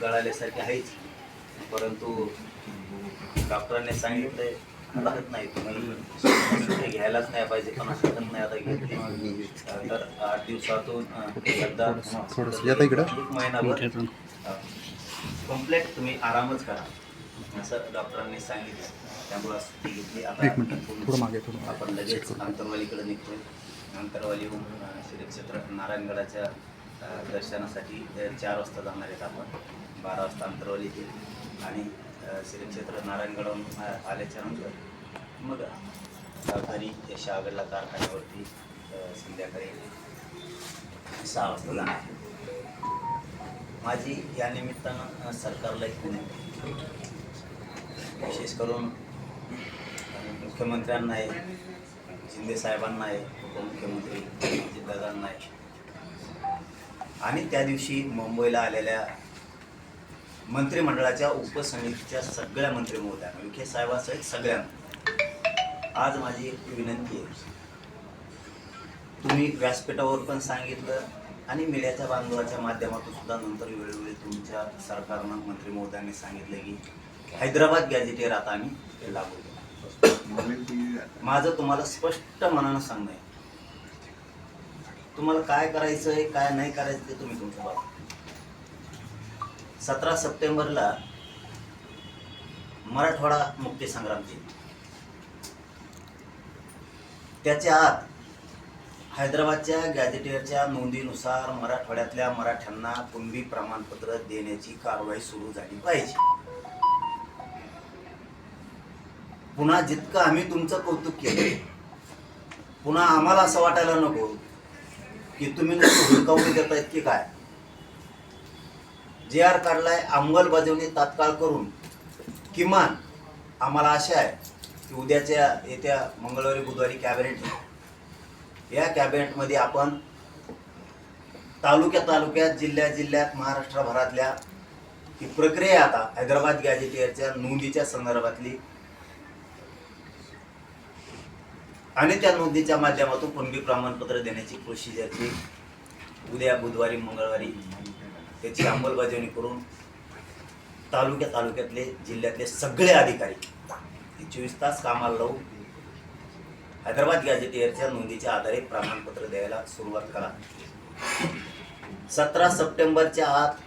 गळाल्यासारखे आहेच. परंतु डॉक्टरांनी सांगितलंय राहत नाही. तुम्ही सुट्टी घ्यायलाच नाही पाहिजे पण शकत नाही आता घेतली. तर आठ दिवसातून एकदा थोडंसं येतं इकडं. एक महिनाभर कम्प्लेट तुम्ही आरामच करा. असं डॉक्टरांनी सांगितलं. त्यामुळे सुट्टी घेतली आता एक मिनिट थोडं मागे थोडं आपण लगेच अंतरवालीकडे निघतोय. अंतरवालीहून अ, श्री क्षेत्र नारायणगडाच्या दर्शनासाठी चार वाजता जाणार आहेत आपण. बारा वाजता अंतरवाली येतील. आणि अ, श्री क्षेत्र नारायणगडाहून आल्याच्यानंतर मग घरी या शहागडला कारखान्यावरती संध्याकाळी सहा वाजता जाणार आहे. माझी या निमित्तानं सरकारला एक विनंती. विशेष करून मुख्यमंत्र्यांना आहे शिंदे साहेबांना आहे उपमुख्यमंत्री अजितदादांना आहे. आणि त्या दिवशी मुंबईला आलेल्या मंत्रिमंडळाच्या उपसमितीच्या सगळ्या मंत्री महोदया विखे साहेबांसहित सगळ्यांना आज माझी एक विनंती आहे. तुम्ही व्यासपीठावर पण सांगितलं आणि मीडियाच्या बांधवाच्या माध्यमातून सुद्धा नंतर वेळोवेळी तुमच्या सरकारनं मंत्री महोदयांनी सांगितलं की हैदराबाद गॅझेटियर आता आम्ही लागू माझं तुम्हाला स्पष्ट मनानं सांगणं आहे. तुम्हाला काय करायचं आहे काय नाही करायचं ते तुम्ही तुमच्या बाबा सतरा सप्टेंबरला मराठवाडा मुक्ती संग्राम दिन त्याच्या आत हैदराबादच्या गॅझेटियरच्या नोंदीनुसार मराठवाड्यातल्या मराठ्यांना कुणबी प्रमाणपत्र देण्याची कारवाई सुरू झाली पाहिजे. पुन्हा जितकं आम्ही तुमचं कौतुक केलं पुन्हा आम्हाला असं वाटायला नको की तुम्ही नुसतं हुलकावणी देतायत की काय? जे आर काढलाय अंमलबजावणी तात्काळ करून किमान आम्हाला आशा आहे की उद्याच्या येत्या मंगळवारी बुधवारी कॅबिनेट या कॅबिनेटमध्ये आपण तालुक्या तालुक्यात जिल्ह्या जिल्ह्यात महाराष्ट्रभरातल्या ही प्रक्रिया आता हैदराबाद गॅजेटियरच्या नोंदीच्या संदर्भातली आणि त्या नोंदीच्या माध्यमातून कुणबी प्रमाणपत्र देण्याची प्रोसिजरची उद्या बुधवारी मंगळवारी त्याची अंमलबजावणी करून तालुक्या तालुक्यातले जिल्ह्यातले सगळे अधिकारी चोवीस तास कामाला लावून हैदराबाद गॅजेटियरच्या नोंदीच्या आधारे प्रमाणपत्र द्यायला सुरुवात करा. सतरा सप्टेंबरच्या आत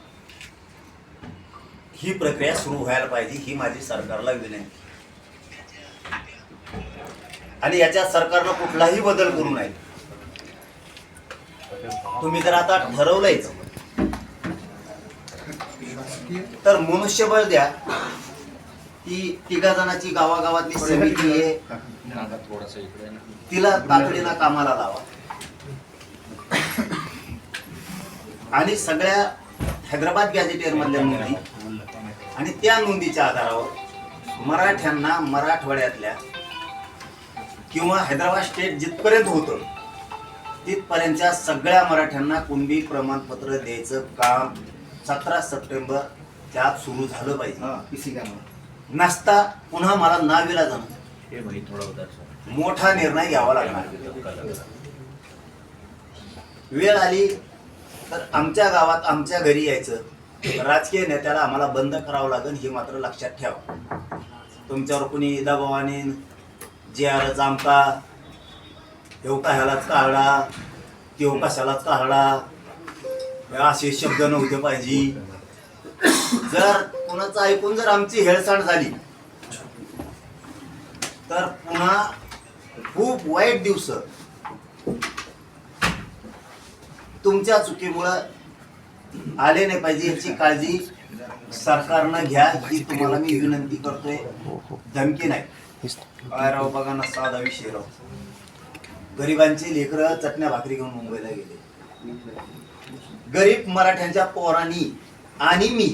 ही प्रक्रिया सुरू व्हायला पाहिजे ही माझी सरकारला विनंती. आणि याच्यात सरकारनं कुठलाही बदल करू नये. तुम्ही जर आता ठरवलंयच तर मनुष्यबळ द्या. ती तिघा जणांची गावागावातली समिती आहे. तिला तातडीनं कामाला लावा. आणि सगळ्या हैदराबाद गॅझेटियर मधल्या नोंदी आणि त्या नोंदीच्या आधारावर मराठ्यांना मराठवाड्यातल्या किंवा हैदराबाद स्टेट जिथपर्यंत होतं तिथपर्यंतच्या सगळ्या मराठ्यांना कुणबी प्रमाणपत्र द्यायचं काम सतरा सप्टेंबर त्यात सुरू झालं पाहिजे. नसता पुन्हा मला नाविला जाणं. मोठा निर्णय घ्यावा लागणार. वेळ आली तर आमच्या गावात आमच्या घरी यायचं. राजकीय नेत्याला आम्हाला बंद करावं लागेल हे मात्र लक्षात ठेवा. तुमच्यावर कुणी दबावाने जे जामका येऊ का ह्यालाच काढला तेव कशालाच काढला असे शब्द नव्हते पाहिजे. जर कुणाचं ऐकून जर आमची हेळसांड झाली तर पुन्हा खूप वाईट दिवस. तुमच्या चुकीमुळं आले नाही पाहिजे याची काळजी सरकारनं घ्या ही तुम्हाला मी विनंती करतोय. धमकी नाही. काय राव बघा ना साधा विषय राव. गरिबांची लेकरं चटण्या भाकरी घेऊन मुंबईला गेले. गरीब मराठ्यांच्या पोरांनी आणि मी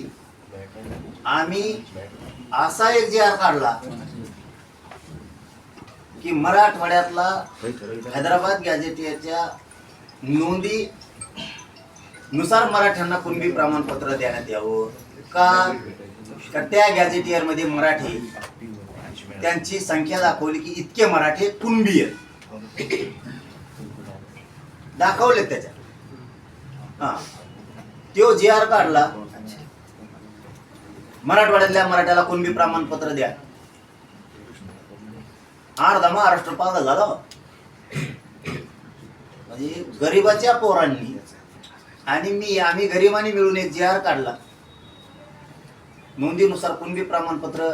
आम्ही असा एक जे काढला की मराठवाड्यातला हैदराबाद गॅझेटियरच्या नोंदी नुसार मराठ्यांना कुणबी प्रमाणपत्र देण्यात यावं? का? त्या गॅजेटियरमध्ये मराठी त्यांची संख्या दाखवली की इतके मराठे कुणबी आहेत. दाखवले त्याच्यात हा. तो जे आर काढला. मराठवाड्यातल्या मराठ्याला कुणबी प्रमाणपत्र द्या. अर्धा महाराष्ट्र पागल झाला हो. म्हणजे गरिबाच्या पोरांनी आणि मी आम्ही गरिबांनी मिळून एक जी आर काढला. नोंदीनुसार कुणबी प्रमाणपत्र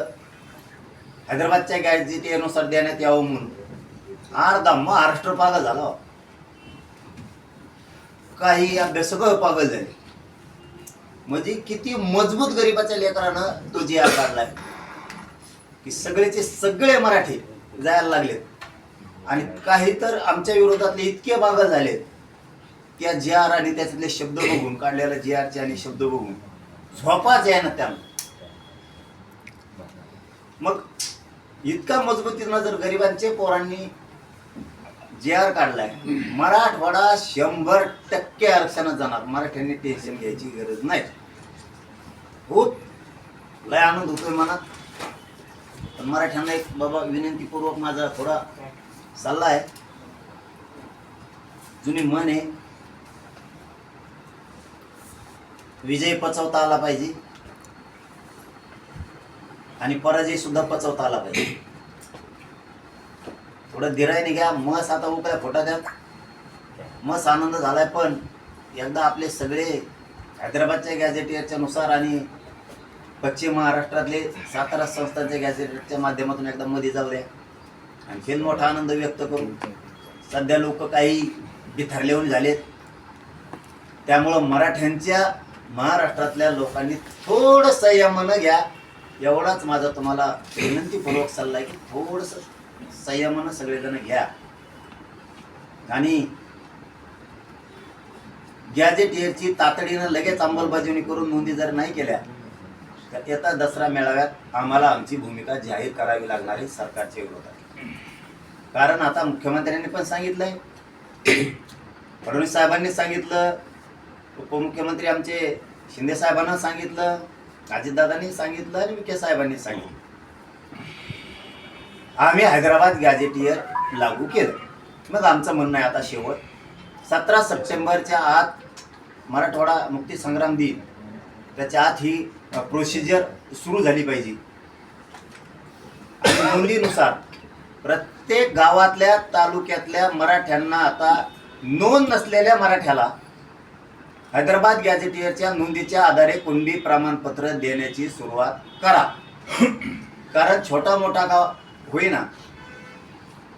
हैदराबादच्या गॅजेटीनुसार देण्यात यावं म्हणून. अर्धा महाराष्ट्र पागल झाला हो. काही अभ्यासक पागल झाले. म्हणजे किती मजबूत गरिबाच्या लेकरानं तो जी आर काढलाय की सगळेचे सगळे मराठी जायला लागलेत. आणि काही तर आमच्या विरोधातले इतके पागल झालेत. त्या जी आर आणि त्याच्यातले शब्द बघून काढलेल्या जे आरचे आणि शब्द बघून. झोपाच आहे ना त्यांना मग इतका मजबूतीनं जर गरिबांचे पोरांनी जे आर काढलाय मराठवाडा शंभर टक्के आरक्षणात जाणार. मराठ्यांनी टेन्शन घ्यायची गरज नाही. खूप लय आनंद होतोय मनात. पण मराठ्यांना एक बाबा विनंतीपूर्वक माझा थोडा सल्ला आहे. जुनी मन आहे विजय पचवता आला पाहिजे. आणि पराजय सुद्धा पचवता आला पाहिजे. थोडं धीरायने घ्या मस आता उकळ्या फोटा द्या मस आनंद झालाय पण एकदा आपले सगळे हैदराबादच्या गॅझेटियरच्या नुसार आणि पश्चिम महाराष्ट्रातले सातारा संस्थांच्या गॅझेटच्या माध्यमातून एकदा मध्ये जाऊ द्या आणखीन मोठा आनंद व्यक्त करू. सध्या लोक काही बिथरलेहून झालेत. त्यामुळं मराठ्यांच्या महाराष्ट्रातल्या लोकांनी थोडं संयमानं घ्या. एवढाच माझा तुम्हाला विनंतीपूर्वक सल्ला आहे की थोडंसं संयमानं सगळेजण घ्या. आणि गॅजेट इयरची तातडीनं लगेच अंमलबजावणी करून नोंदी जर नाही केल्या तर येत्या दसरा मेळाव्यात आम्हाला आमची भूमिका जाहीर करावी लागणार आहे सरकारच्या विरोधात. कारण आता मुख्यमंत्र्यांनी पण सांगितलंय. फडणवीस साहेबांनी सांगितलं उपमुख्यमंत्री आमचे शिंदे साहेबांना सांगितलं अजितदादांनी सांगितलं आणि विखे साहेबांनी सांगितलं. आम्ही हैदराबाद गॅजेटियर लागू केलं. मग आमचं म्हणणं आहे आता शेवट सतरा सप्टेंबरच्या आत मराठवाडा मुक्ती संग्राम दिन त्याच्या आत ही प्रोसिजर सुरू झाली पाहिजे. आणि नोंदीनुसार प्रत्येक गावातल्या तालुक्यातल्या मराठ्यांना आता नोंद नसलेल्या मराठ्याला हैदराबाद गॅझेटियरच्या नोंदीच्या आधारे कुणबी प्रमाणपत्र देण्याची सुरुवात करा. कारण छोटा मोठा गाव होईना.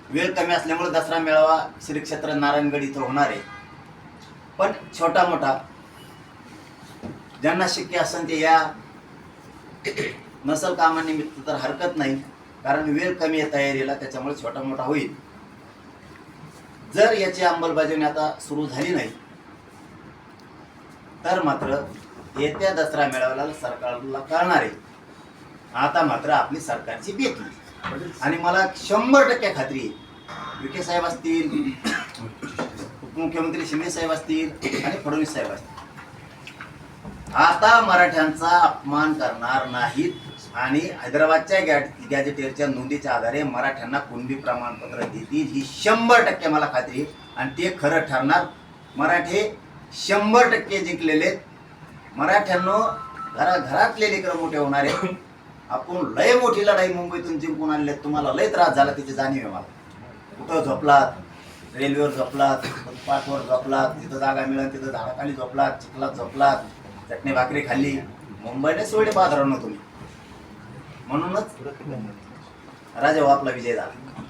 वेळ कमी असल्यामुळे दसरा मेळावा श्री क्षेत्र नारायणगड इथं होणार आहे. पण छोटा मोठा. ज्यांना शक्य असेल ते या नसल कामानिमित्त तर हरकत नाही. कारण वेळ कमी आहे तयारीला त्याच्यामुळे छोटा मोठा होईल. जर याची अंमलबजावणी आता सुरू झाली नाही तर मात्र येत्या दसरा मेळाव्याला सरकारला कळणार आहे. आता मात्र आपली सरकारची बेतली आणि मला शंभर टक्के खात्री आहे. विखे साहेब असतील उपमुख्यमंत्री शिंदे साहेब असतील आणि फडणवीस साहेब असतील. आता मराठ्यांचा अपमान करणार नाहीत आणि हैदराबादच्या गॅ गॅजेटेरच्या नोंदीच्या आधारे मराठ्यांना कुणबी प्रमाणपत्र देतील ही शंभर टक्के मला खात्री आहे. आणि ते खरं ठरणार मराठे शंभर टक्के जिंकलेले आहेत. मराठ्यांनो घरा घरातले लेकरं मोठे होणार आहे आपण लय मोठी लढाई मुंबईतून जिंकून आणले तुम्हाला लय त्रास झाला त्याची जाणीव आहे मला. कुठं झोपलात? रेल्वेवर झोपलात? फुटपाथवर झोपलात? तिथं जागा मिळेल तिथं झाडाखाली झोपलात? चिखलात झोपलात? चटणी भाकरी खाल्ली? मुंबईने सोडे बाजारानं तुम्ही. म्हणूनच राजा हो, आपला विजय झाला.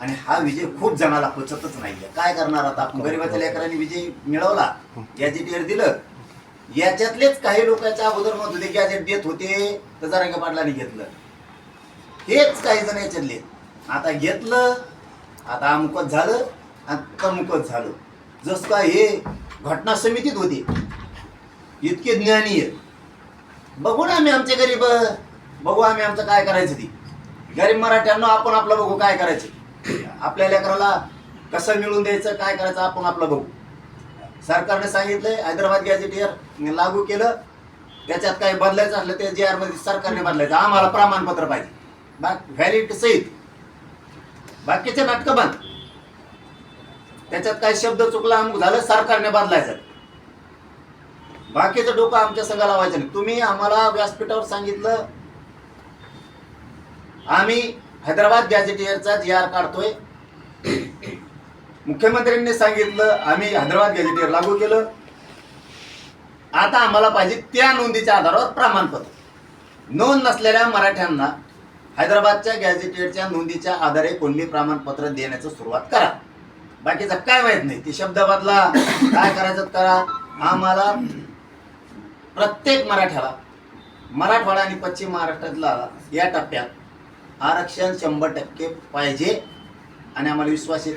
आणि हा विजय खूप जणाला पचतच नाहीये. काय करणार आता? आपण गरीबाच्या लेकरांनी विजय मिळवला गॅजेटियर दिलं. याच्यातलेच काही लोकांच्या अगोदर मत होते गॅजेट देत होते तर जरांगे पाटलांनी घेतलं. हेच काही जण याच्यातले आता घेतलं आता अमुकच झालं आणि तमुकच झालं. जस काय हे घटना समितीत होते. इतके ज्ञानी आहेत बघू ना आम्ही आमचे गरीब बघू आम्ही आमचं काय करायचं ती. गरीब मराठ्यांना आपण आपलं बघू काय करायचं. आपल्या लेकराला कसं मिळून द्यायचं काय करायचं आपण आपलं बघू. सरकारने सांगितलंय हैदराबाद गॅजेटियर लागू केलं. त्याच्यात काही बदलायचं असलं ते जे आरमध्ये सरकारने बदलायचं. आम्हाला प्रमाणपत्र पाहिजे. व्हॅलिड सहित. बाकीचे नाटकं बंद. त्याच्यात काय शब्द चुकला अमुक झालं सरकारने बदलायचं. बाकीचं डोकं आमच्या संघाला लावायचं नाही. तुम्ही आम्हाला व्यासपीठावर सांगितलं. आम्ही हैदराबाद गॅझेटियरचा जी आर काढतोय. मुख्यमंत्र्यांनी सांगितलं आम्ही हैदराबाद गॅजेटीवर लागू केलं. आता आम्हाला पाहिजे त्या नोंदीच्या आधारावर प्रमाणपत्र. नोंद नसलेल्या मराठ्यांना हैदराबादच्या गॅजेटेडच्या नोंदीच्या आधारे कोणती प्रमाणपत्र देण्याचं सुरुवात करा. बाकीचं काय माहीत नाही. ती शब्द बदला काय करायचं करा. आम्हाला प्रत्येक मराठ्याला मराठवाडा आणि पश्चिम महाराष्ट्रातला या टप्प्यात आरक्षण शंभर टक्के पाहिजे. आणि आम्हाला विश्वास आहे.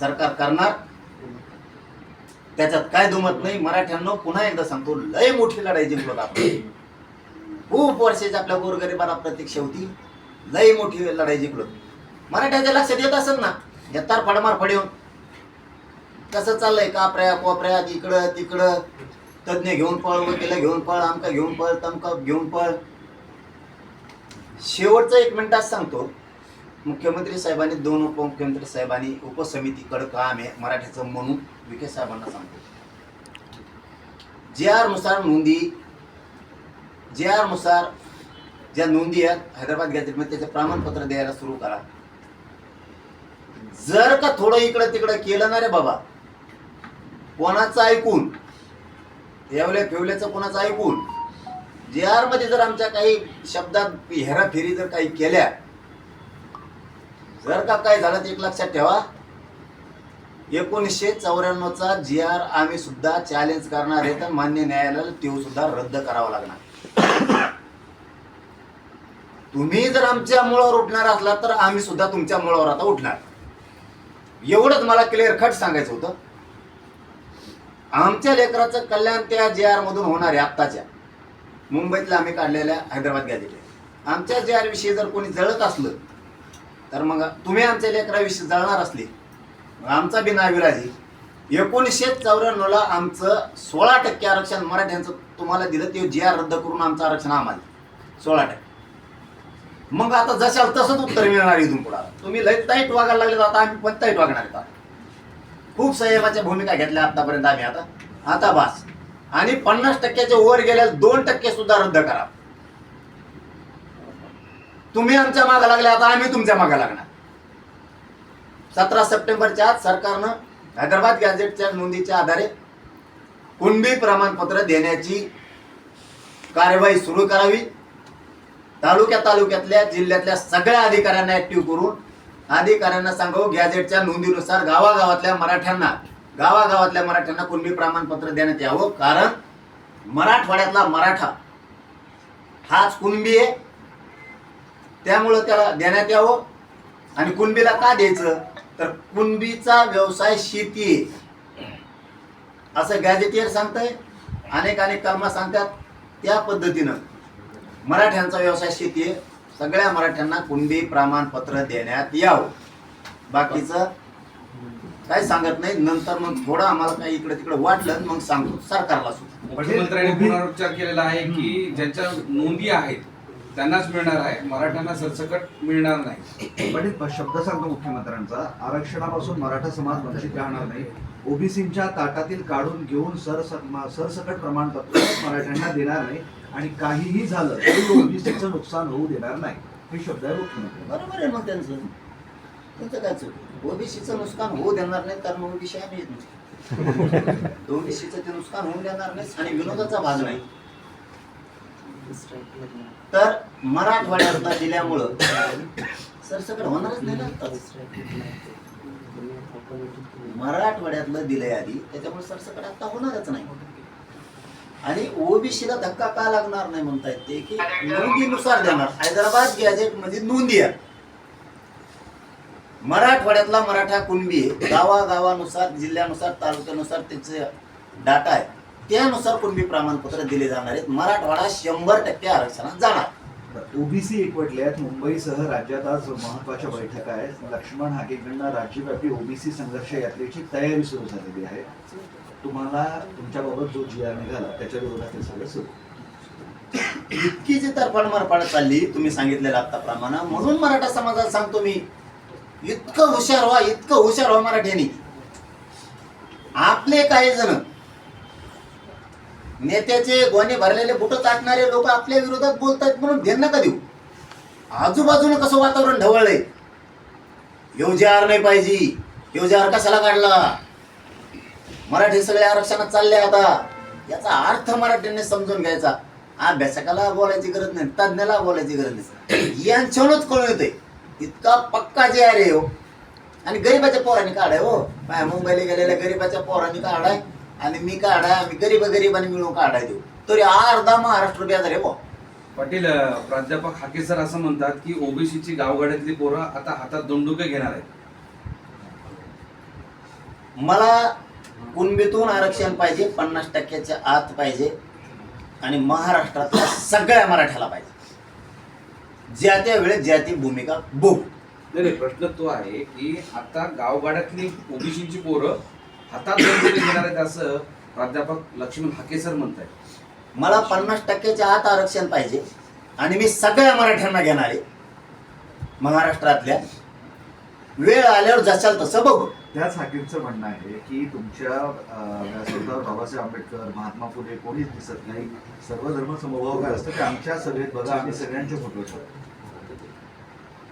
सरकार करणार. त्याच्यात काय दुमत नाही. मराठ्यांना पुन्हा एकदा सांगतो लय मोठी लढाई जिंकलो आपण. खूप वर्षाची आपल्या गोरगरिबाला प्रतीक्षा होती. लय मोठी लढाई जिंकलो. मराठ्याच्या लक्षात येत असेल ना घेतार फडमार फड येऊन. कसं चाललंय? कापऱ्या कोपऱ्या इकडं तिकडं. तज्ञ घेऊन पळ वकिला घेऊन पळ आमका घेऊन पळ तमका घेऊन पळ. शेवटचं एक मिनिटात सांगतो. मुख्यमंत्री साहेबांनी दोन उपमुख्यमंत्री साहेबांनी उपसमितीकडे काम आहे मराठीचं म्हणून विखे साहेबांना सांगतो जे आरनुसार नोंदी जे आरनुसार ज्या नोंदी आहेत हैदराबाद गॅजेटमध्ये त्याचे प्रमाणपत्र द्यायला सुरू करा. जर का थोडं इकडं तिकडं केलं ना रे बाबा कोणाचं ऐकून येवल्या फेवल्याचं कोणाचं ऐकून जे आरमध्ये जर आमच्या काही शब्दात हेराफेरी जर काही केल्या जर का काय झालं ते एक लक्षात ठेवा. एकोणीसशे चौऱ्याण्णवचा जी आर आम्ही सुद्धा चॅलेंज करणार आहे तर मान्य न्यायालयाला तो सुद्धा रद्द करावा लागणार. तुम्ही जर आमच्या मुळावर उठणार असला तर आम्ही सुद्धा तुमच्या मुळावर आता उठणार. एवढंच मला क्लिअर कट सांगायचं होतं. आमच्या लेकराचं कल्याण त्या जे आर मधून होणार आहे आत्ताच्या. मुंबईतल्या आम्ही काढलेल्या हैदराबाद गॅजेट आमच्या जे आर विषयी जर कोणी जळत असलं तर मग तुम्ही आमच्या लेकराविषयी जळणार असले. मग आमचा बी नाविराजी. एकोणीसशे चौऱ्याण्णवला आमचं सोळा टक्के आरक्षण मराठ्यांचं तुम्हाला दिलं ते जी आर रद्द करून आमचं आरक्षण आम्हाला सोळा टक्के. मग आता जशाल तसंच उत्तर मिळणार इथून पुढे. तुम्ही लय ताईट वागायला लागले आता आम्ही पण ताईट वागणार आता. खूप संयमाच्या भूमिका घेतल्या आतापर्यंत आम्ही आता. आता बास. आणि पन्नास टक्क्याच्या वर गेल्या दोन टक्के सुद्धा रद्द करा. तुम्ही आमच्या मागे लागले आता आम्ही तुमच्या मागे लागणार. सतरा सप्टेंबरच्या आत सरकारनं हैदराबाद गॅझेटच्या नोंदीच्या आधारे कुणबी प्रमाणपत्र देण्याची कार्यवाही सुरू करावी. तालुक्या तालुक्यातल्या जिल्ह्यातल्या सगळ्या अधिकाऱ्यांना ऍक्टिव्ह करून अधिकाऱ्यांना सांगावं गॅझेटच्या नोंदीनुसार गावागावातल्या मराठ्यांना गावागावातल्या मराठ्यांना कुणबी प्रमाणपत्र देण्यात यावं. कारण मराठवाड्यातला मराठा हाच कुणबी आहे. त्यामुळं त्याला देण्यात यावं. आणि कुणबीला का द्यायचं? तर कुणबीचा व्यवसाय शेती आहे. असं गॅजेटियर सांगतंय. अनेक अनेक कर्मा सांगतात त्या पद्धतीनं. मराठ्यांचा व्यवसाय शेती आहे. सगळ्या मराठ्यांना कुणबी प्रमाणपत्र देण्यात यावं. बाकीचं काही सांगत नाही. नंतर मग थोडं आम्हाला काही इकडे तिकडे वाटलं मग सांगतो. सरकारला सुद्धा. मुख्यमंत्र्यांनी पुनरुच्चार केलेला आहे की ज्यांच्या नोंदी आहेत त्यांनाच मिळणार आहे मराठ्यांना सरसकट मिळणार नाही. पण एक शब्द सांगतो मुख्यमंत्र्यांचा आरक्षणापासून मराठा समाज वंचित राहणार नाही. ओबीसीच्या ताटातील काढून घेऊन सरसक- सरसकट प्रमाणपत्र मराठ्यांना देणार नाही आणि काहीही झालं तरी ओबीसीचं नुकसान होऊ देणार नाही. हे शब्द आहे मुख्यमंत्री बरोबर आहे मग त्यांचं. त्यांचं काय चूक? ओबीसीचं नुकसान होऊ देणार नाही कारण ओबीसी आम्ही ओबीसीचं ते नुकसान होऊ देणार नाही आणि विनोदाचा भाग नाही. तर मराठवाड्यातला दिल्यामुळं सरसकट होणारच नाही ना. मराठवाड्यातलं दिलंय आधी त्याच्यामुळे सरसकट आता होणारच नाही. आणि ओबीसीला धक्का का लागणार नाही म्हणता ते? की नोंदीनुसार देणार. हैदराबाद गॅजेटमध्ये नोंदी आहे. मराठवाड्यातला मराठा कुणबी गावागावानुसार जिल्ह्यानुसार तालुक्यानुसार त्याचे डाटा आहे. त्यानुसार कुणबी प्रमाणपत्र दिले जाणार आहेत. मराठवाडा शंभर टक्के आरक्षणात जाणार. ओबीसी एकवटले आहेत मुंबईसह राज्यात आज महत्त्वाच्या बैठका आहेत. लक्ष्मण हाकेकडनं राज्यव्यापी ओबीसी संघर्ष यात्रेची तयारी सुरू झालेली आहे. तुम्हाला तुमच्याबाबत जो जी आर निघाला त्याच्या विरोधात हे सगळं सुरू. इतकी जी तरफाड मारपाड चालली तुम्ही सांगितलेलं आत्ताप्रमाणे म्हणून मराठा समाजात सांगतो मी इतकं हुशार व्हा इतकं हुशार व्हा मराठ्यांनी. आपले काही जण नेत्याचे गोणे भरलेले बुट चाटणारे लोक आपल्या विरोधात बोलतायत म्हणून ध्यान नका देऊ? आजूबाजूने कसं वातावरण ढवळलंय? योजार नाही पाहिजे. योजार कशाला काढला? मराठी सगळे आरक्षणात चालले आता. याचा अर्थ मराठ्यांनी समजून घ्यायचा. अभ्यासकाला बोलायची गरज नाही तज्ज्ञाला बोलायची गरज नाही. यांच्यावरच कळून येते इतका पक्का जे आहे हो. आणि गरीबाच्या पोरांनी काढाय हो. मुंबईला गेलेल्या गरीबाच्या पोरांनी काढाय. आणि मी काढाय आम्ही गरीब गरिबांनी मिळून काढाय देऊ. तरी अर्धा महाराष्ट्र बेजार आहे हो पाटील प्राध्यापक हाके सर असं म्हणतात की ओबीसीची गावगाड्यातली पोरं आता हातात दंडुके घेणार आहेत. मला कुणबीतून आरक्षण पाहिजे पन्नास टक्क्याच्या आत पाहिजे आणि महाराष्ट्रातल्या सगळ्या मराठ्याला पाहिजे. ज्या त्या वेळेत ज्या ती भूमिका नाही नाही, प्रश्न तो आहे की आता गावगाड्यातली ओबीसीची पोरं हातात दंडुके घेणार आहेत असं प्राध्यापक लक्ष्मण हाके सर म्हणतायत. मला पन्नास टक्क्याच्या आत आरक्षण पाहिजे आणि मी सगळ्या मराठ्यांना घेणार आहे. महाराष्ट्रातल्या. वेळ आल्यावर जशाल तसं बघू. त्याच हाकीमचं म्हणणं आहे की तुमच्या अं, सरदार बाबासाहेब आंबेडकर महात्मा फुले कोणीच दिसत नाही. सर्व धर्म समभाव काय असतं ते आमच्या सभेत बघा आम्ही सगळ्यांचे फोटो ठेवतो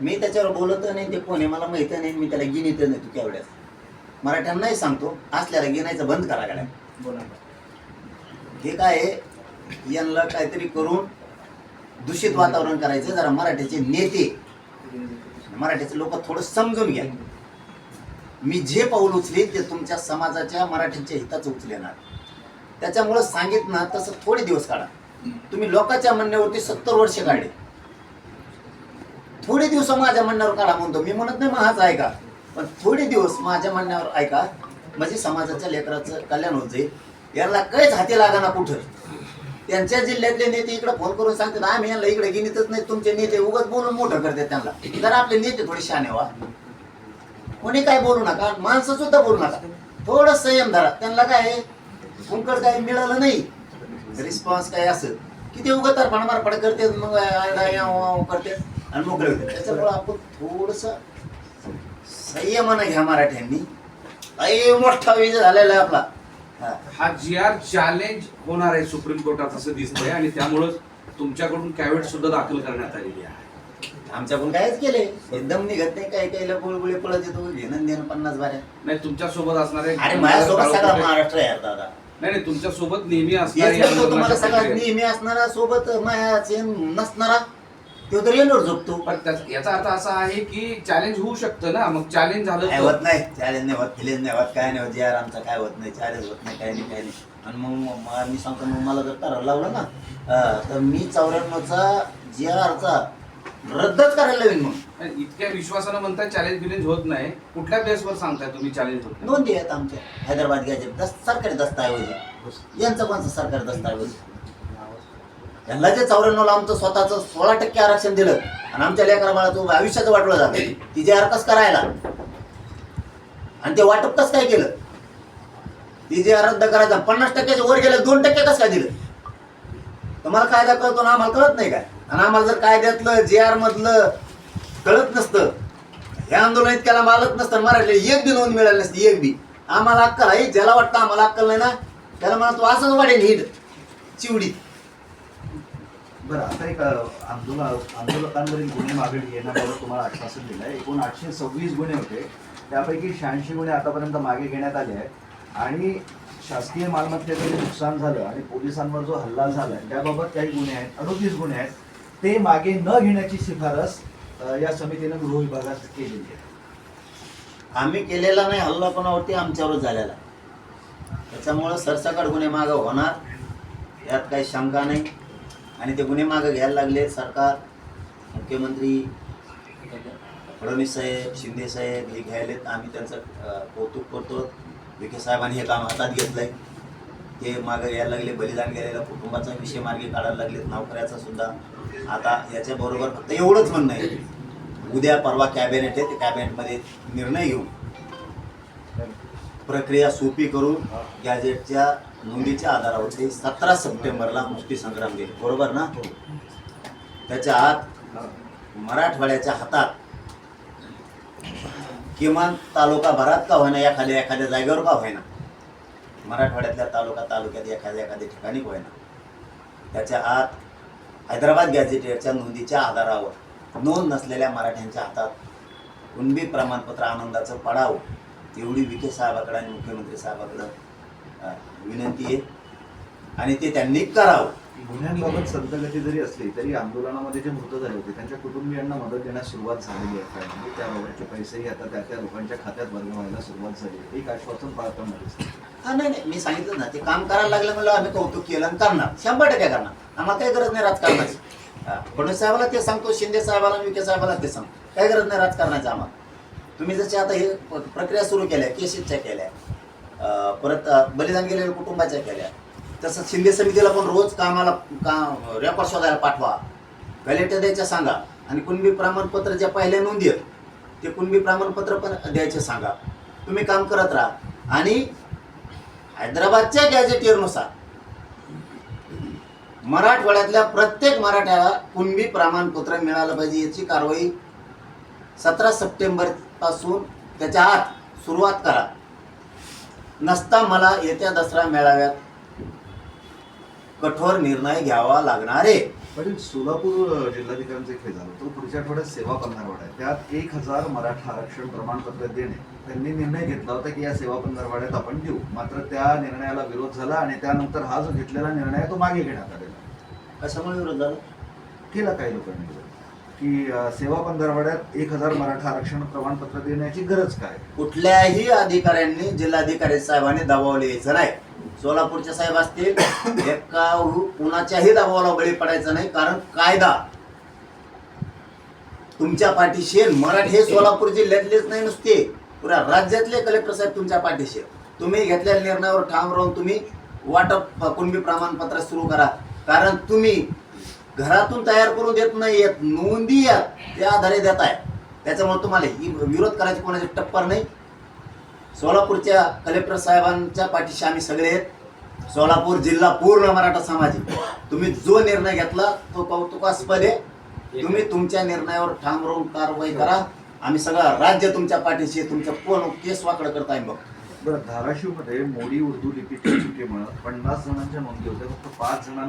मी त्याच्यावर बोलत नाही ते कोण आहे? मला माहिती नाही मी त्याला गिनीत नाही तू केवढ्यात. मराठ्यांनाही सांगतो असल्याला गिनायचं बंद करा गाड्या. हे काय आहे? यांना काहीतरी करून दूषित वातावरण करायचं जरा मराठ्याचे नेते. मराठ्याचे लोक थोडं समजून घ्या. मी जे पाऊल उचले ते तुमच्या समाजाच्या मराठ्यांच्या हिताचं उचलेणार. त्याच्यामुळं सांगितलं तसं थोडे दिवस काढा. तुम्ही लोकांच्या म्हणण्यावरती सत्तर वर्ष काढले. थोडे दिवस माझ्या म्हणण्यावर काढा म्हणतो. मी म्हणत नाही महाच का? पण थोडे दिवस माझ्या म्हणण्यावर ऐका म्हणजे समाजाच्या लेकराचं कल्याण होत जाईल यांना काहीच हाती लागाना कुठं त्यांच्या जिल्ह्यातले नेते इकडे फोन करून सांगतात आम्ही यांना इकडे गिनीतच नाही तुमचे नेते उगाच बोलून मोठं करतात त्यांना जर आपले नेते थोडे शाने व्हा कोणी काय बोलू नका माणसं सुद्धा बोलू नका थोडं संयम धरा त्यांना काय कुंकड काय मिळालं नाही रिस्पॉन्स काय असं किती उगत तर फडमारफड करते मग करते आणि मोकळे होते त्याच्यामुळे आपण थोडस संयमानं घ्या मराठ्यांनी. लय मोठा विजय झालेला आहे आपला. हा. हा जी आर चॅलेंज होणार आहे सुप्रीम कोर्टात असं दिसतंय आणि त्यामुळं तुमच्याकडून कॅवेट सुद्धा दाखल करण्यात आलेली आहे. आमच्याकडून कायच केले. एकदम निघत नाही काय काही बुळबुळे पळत येतो. घेणं देणं पन्नास बाऱ्या. नाही तुमच्यासोबत असणारे अरे माझ्यासोबत सगळा महाराष्ट्र आहे यार दादा. नाही नाही तुमच्यासोबत नेहमी असणारे म्हणतो तुम्हाला प्रक्रिया. नेहमी असणारा सोबत मायाचे नसणारा. तो तर येणार झोपतो. पण त्याच- याचा अर्थ असा आहे की चॅलेंज होऊ शकतं ना. मग चॅलेंज झालं काय तर- होत नाही. चॅलेंज नाही होत फिलेज नाही होत काय नाही होत. यार आमचं काय होत नाही चॅलेंज होत नाही काय नाही काय नाही. आणि मग म- मी सांगतो मग मला जर करायला लावलं ना तर मी चौऱ्याण्णवचा जी आरचा रद्दच करायला लावीन मग. इतक्या विश्वासानं म्हणताय चॅलेंज बिलेंज होत नाही. कुठल्या बेसवर सांगताय तुम्ही चॅलेंज होत नाही? नोंदी आहेत आमच्या. हैदराबाद घ्यायचे दस सरकारी दस्ताऐवज यांचं कोणचं सरकारी दस्ताऐवज यांना जे चौऱ्याण्णवला आमचं स्वतःचं सोळा टक्के आरक्षण दिलं आणि आमच्या लेकरा बाळाचं आयुष्याचं वाटलं झालं. तिचे जे करायला आणि ते वाटप कस काय केलं? तिचे जे रद्द करायचं पन्नास टक्क्याच्या वर गेलं दोन टक्के कसं काय दिलं? तुम्हाला कायदा कळतो ना आम्हाला कळत नाही काय? आणि आम्हाला जर कायद्यातलं जे आर मधलं कळत नसतं हे आंदोलन इतक्याला मालत नसतं मराठीला एक बी नोंद मिळाली नसती एक बी. आम्हाला अक्कल आहे ज्याला वाटतं आम्हाला अक्कल नाही ना त्याला म्हणा तू असंच वाढेल हिट चिवडी. बरं आता एक आंदोलन आंदोलकांवरील गुन्हे मागे घेण्याबाबत तुम्हाला आश्वासन दिलं आहे. एकूण आठशे सव्वीस गुन्हे होते. त्यापैकी शहाऐंशी गुन्हे आतापर्यंत मागे घेण्यात आले आहेत. आणि शासकीय मालमत्तेचं जे नुकसान झालं आणि पोलिसांवर जो हल्ला झाला त्याबाबत काही गुन्हे आहेत अडोतीस गुन्हे आहेत. ते मागे न घेण्याची शिफारस या समितीनं गृह विभागात केलेली आहे. आम्ही केलेला नाही हल्ला कोणावरती? आमच्यावर झालेला. त्याच्यामुळं सरसकट गुन्हे मागं होणार. यात काही शंका नाही. आणि ते गुन्हे मागं घ्यायला लागले सरकार मुख्यमंत्री फडणवीस साहेब शिंदे साहेब हे घ्यायलेत आम्ही त्यांचं कौतुक करतो. विखे साहेबांनी हे काम हातात घेतलंय. ते मागं घ्यायला लागले बलिदान गेलेल्या कुटुंबाचा विषय मार्गी काढायला लागलेत. नोकऱ्याचा सुद्धा. आता याच्याबरोबर फक्त एवढंच म्हणणं आहे. उद्या परवा कॅबिनेट आहे. ते कॅबिनेटमध्ये निर्णय घेऊन प्रक्रिया सोपी करून गॅजेटच्या नोंदीच्या आधारावर ते सतरा सप्टेंबरला मुष्टीसंग्राम दिले बरोबर ना? त्याच्या आत मराठवाड्याच्या हातात किमान तालुका भरात का होईना एखाद्या एखाद्या जागेवर का होईना? मराठवाड्यातल्या तालुका तालुक्यात एखाद्या एखाद्या ठिकाणी होईना. त्याच्या आत हैदराबाद गॅझेटेडच्या नोंदीच्या आधारावर नोंद नसलेल्या मराठ्यांच्या हातात कुणबी प्रमाणपत्र आनंदाचं पडावं एवढी विखे साहेबाकडे आणि मुख्यमंत्री साहेबाकडं विनंती आहे. आणि ते त्यांनी करावं. गुन्ह्यांबाबत संतगती जरी असली तरी आंदोलनामध्ये जे मृत झाले होते त्यांच्या कुटुंबियांना मदत देण्यास सुरुवात झालेली आहे. काय म्हणजे त्याबाबतचे पैसेही आता त्या त्या लोकांच्या खात्यात वर्ग व्हायला सुरुवात झाली आहे. एक आश्वासन पाळताना हा नाही नाही मी सांगितलं ना ते काम करायला लागलं म्हणलं आम्ही कौतुक केलं आणि करणार. शंभर टक्के करणार. आम्हाला काही गरज नाही राजकारणाची. फडणवीस साहेबाला ते सांगतो शिंदे साहेबाला विखे साहेबाला ते सांगतो. काही गरज नाही राजकारणाची आम्हाला. तुम्ही जसे आता हे प्रक्रिया सुरू केल्या केसेसच्या केल्या. परत बलिदान गेलेल्या कुटुंबाच्या केल्या. तसं शिंदे समितीला पण रोज कामाला का रेकॉर्ड शोधायला पाठवा. कलेक्टर द्यायच्या सांगा. आणि कुणबी प्रमाणपत्र ज्या पहिल्या नोंदी आहेत ते कुणबी प्रमाणपत्र पण द्यायचे सांगा. तुम्ही काम करत राहा. आणि हैदराबादच्या गॅजेटियरनुसार मराठवाड्यातल्या प्रत्येक मराठ्याला कुणबी प्रमाणपत्र मिळालं पाहिजे याची कारवाई सतरा सप्टेंबरपासून त्याच्या आत सुरुवात करा. नसता मला येत्या दसरा मेळाव्यात. कठोर निर्णय घ्यावा लागणार. आहे पण सोलापूर जिल्हाधिकाऱ्यांचा एक हे झालं तो पुढच्या आठवड्यात सेवा पंधरवाडा आहे त्यात एक हजार मराठा आरक्षण प्रमाणपत्र देणे. त्यांनी निर्णय घेतला होता की या सेवा पंधरवाड्यात आपण देऊ. मात्र त्या निर्णयाला विरोध झाला आणि त्यानंतर हा जो घेतलेला निर्णय तो मागे घेण्यात आलेला कशामुळे विरोध झाला? केला काही लोकांनी विरोध. की अ, सेवा पंधरवड्यात एक हजार मराठा आरक्षण प्रमाणपत्र देण्याची गरज काय कुठल्याही अधिकाऱ्यांनी जिल्हाधिकारी साहेबांनी दबावले यायचं नाही सोलापूरचे साहेब असतील एका कुणाच्याही दबावाला बळी पडायचं नाही कारण कायदा तुमच्या पाठीशी आहे. मराठी हे सोलापूर जिल्ह्यातलेच नाही नुसते पुऱ्या राज्यातले कलेक्टर साहेब तुमच्या पाठीशी आहेत. तुम्ही घेतलेल्या निर्णयावर ठाम राहून तुम्ही वाटप कुणबी प्रमाणपत्र सुरू करा कारण तुम्ही घरातून तयार करून देत नाही येत नोंदी या त्या आधारे देत आहे त्याच्यामुळे तुम्हाला ही विरोध करायची कोणाची टप्पर नाही. सोलापूरच्या कलेक्टर साहेबांच्या पाठीशी आम्ही सगळे आहेत. सोलापूर जिल्हा पूर्ण मराठा समाज तुम्ही जो निर्णय घेतला तो कौतुकास्पद आहे. तुम्ही तुमच्या निर्णयावर ठाम राहून कारवाई करा. आम्ही सगळं राज्य तुमच्या पाठीशी तुमचं कोण केस वाकडं करताय बघ. बरं धाराशिवमध्ये मोडी उर्दू लिपीच्या चुकीमुळे पन्नास जणांच्या नोंदी होत्या. फक्त पाच जणांना